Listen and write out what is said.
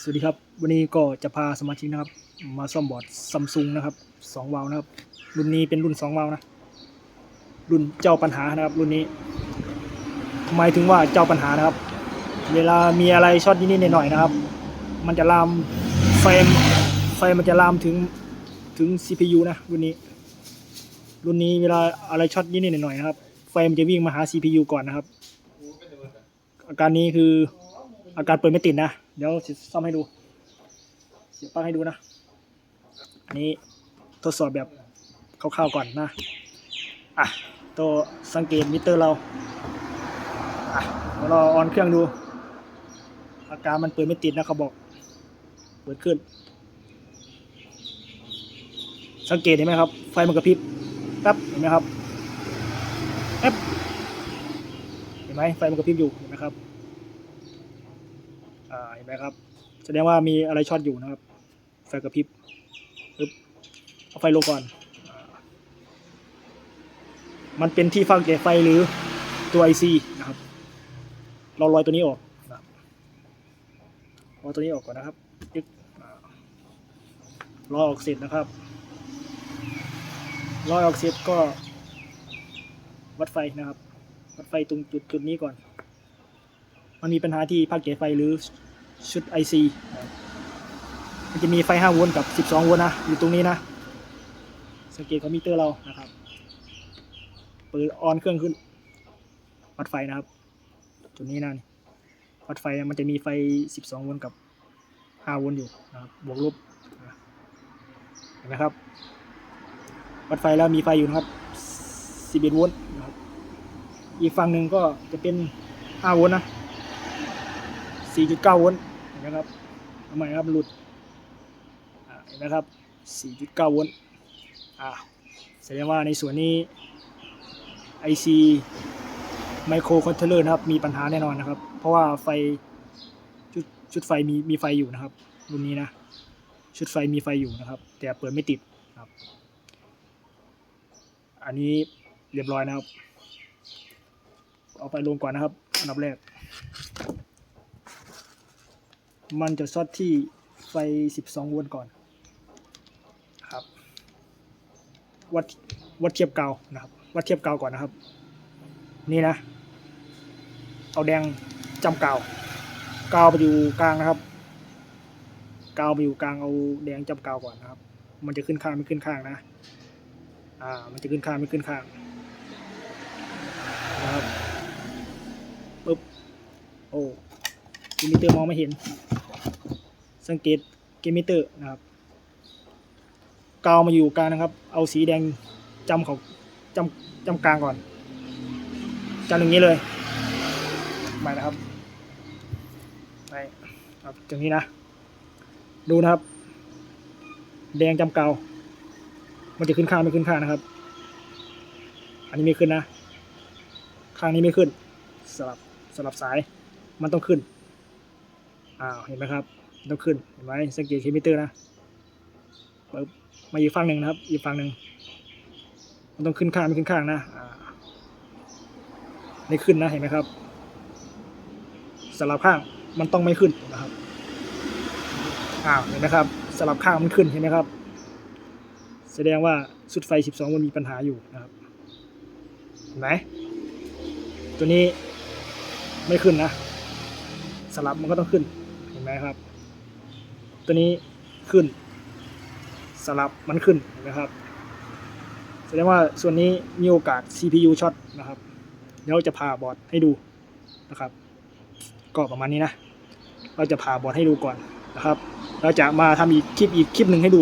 สวัสดีครับ วันนี้ก็จะพาสมาชิกนะครับ มาซ่อมบอร์ดซัมซุงนะครับสองวาล์วนะครับ รุ่นนี้เป็นรุ่นสองวาล์วนะ รุ่นเจ้าปัญหานะครับ รุ่นนี้หมายถึงว่าเจ้าปัญหานะครับ เวลามีอะไรช็อตนิดๆหน่อยๆนะครับ มันจะลามไฟไฟมันจะลามถึงถึง CPU นะรุ่นนี้ รุ่นนี้เวลาอะไรช็อตนิดๆหน่อยๆนะครับ ไฟมันจะวิ่งมาหา CPU ก่อนนะครับ อาการนี้คืออาการเปิดไม่ติดนะ เดี๋ยวซ่อมให้ดูเสียบปลั๊กให้ดูนะอันนี้ทดสอบแบบคร่าวๆก่อนนะอะตัวสังเกตมิเตอร์เราอะเดี๋ยวเราออนเครื่องดู อาการมันเปิดไม่ติดนะเขาบอก เปิดขึ้น สังเกตเห็นไหมครับ ไฟมันกระพริบแป๊บเห็นไหมครับแป๊บเห็นไหมไฟมันกระพริบอยู่เห็นไหมครับ อ่าเห็นไหมครับ แสดงว่ามีอะไรช็อตอยู่นะครับ ไฟกระพริบปึ๊บเอาไฟลงก่อน มันเป็นที่ฟังแก่ไฟหรือตัว IC นะครับ เราลอยตัวนี้ออกนะครับเอาตัวนี้ออกก่อนนะครับยึกอ่ารอยออกเสร็จนะครับรอยออกเสร็จก็วัดไฟนะครับ วัดไฟตรงจุดจุดนี้ก่อน มันมีปัญหาที่ภาคเกไฟหรือชุด IC นะครับมันจะมีไฟ 5 โวลต์กับ 12 โวลต์นะ อยู่ตรงนี้นะ สังเกตคอมพิวเตอร์เรานะครับ เปิดออนเครื่องขึ้น วัดไฟนะครับ ตัวนี้นะนี่วัดไฟมันจะมีไฟ 12 โวลต์กับ 5 โวลต์อยู่นะครับ บวกลบเห็นไหมครับ วัดไฟแล้วมีไฟอยู่นะครับ 11 โวลต์นะครับ อีกฝั่งหนึ่งก็จะเป็น 5 โวลต์นะ 4.9 โวลต์เห็นไหมครับทำไมครับหลุดเห็นไหมครับ 4.9 โวลต์อ่าแสดงว่าในส่วนนี้ IC ไมโครคอนโทรลเลอร์นะครับ มีปัญหาแน่นอนนะครับ เพราะว่าไฟชุดชุดไฟมีมีไฟอยู่นะครับรุ่นนี้นะ ชุดไฟมีไฟอยู่นะครับ แต่เปิดไม่ติดครับ อันนี้เรียบร้อยนะครับ เอาไฟลงก่อนนะครับ อันดับแรก มันจะซอดที่ไฟ 12 โวลต์ก่อนครับ วัดวัดเทียบกาวนะครับ วัดเทียบกาวก่อนนะครับ นี่นะ เอาแดงจำกาว กาวไปอยู่กลางนะครับ กาวไปอยู่กลางเอาแดงจำกาวก่อนนะครับ มันจะขึ้นข้างไม่ขึ้นข้างนะ อ่า มันจะขึ้นข้างไม่ขึ้นข้างนะครับปึ๊บ โอ้กิมิเตอร์มองไม่เห็น สังเกตเกมิเตอร์นะครับกาวมาอยู่กลางนะครับ เอาสีแดงจำเขาจำจำกลางก่อนจำอย่างนี้เลยไม่นะครับไม่ครับอย่างนี้นะ ดูนะครับ แดงจำกาวมันจะขึ้นข้างไม่ขึ้นข้างนะครับ อันนี้ไม่ขึ้นนะ ข้างนี้ไม่ขึ้น สลับสลับสาย มันต้องขึ้น อ้าว เห็นไหมครับ ต้องขึ้นเห็นไหมสังเกตคิมิเตอร์นะมาอีกฝั่งหนึ่งนะครับ อีกฝั่งหนึ่งมันต้องขึ้นข้างไม่ขึ้นข้างนะไม่ขึ้นนะเห็นไหมครับสลับข้างมันต้องไม่ขึ้นนะครับอ้าวเห็นไหมครับสลับข้างมันขึ้นเห็นไหมครับ แสดงว่าสุดไฟ 12 มันมีปัญหาอยู่นะครับเห็นไหมตัวนี้ไม่ขึ้นนะ สลับมันก็ต้องขึ้นเห็นไหมครับ ตัวนี้ขึ้น สลับมันขึ้นนะครับแสดงว่าส่วนนี้มีโอกาส CPU ช็อตนะครับ เดี๋ยวจะพาบอร์ดให้ดูนะครับ ก็ประมาณนี้นะ เราจะพาบอร์ดให้ดูก่อนนะครับ เราจะมาทำอีกคลิปอีกคลิปหนึ่งให้ดู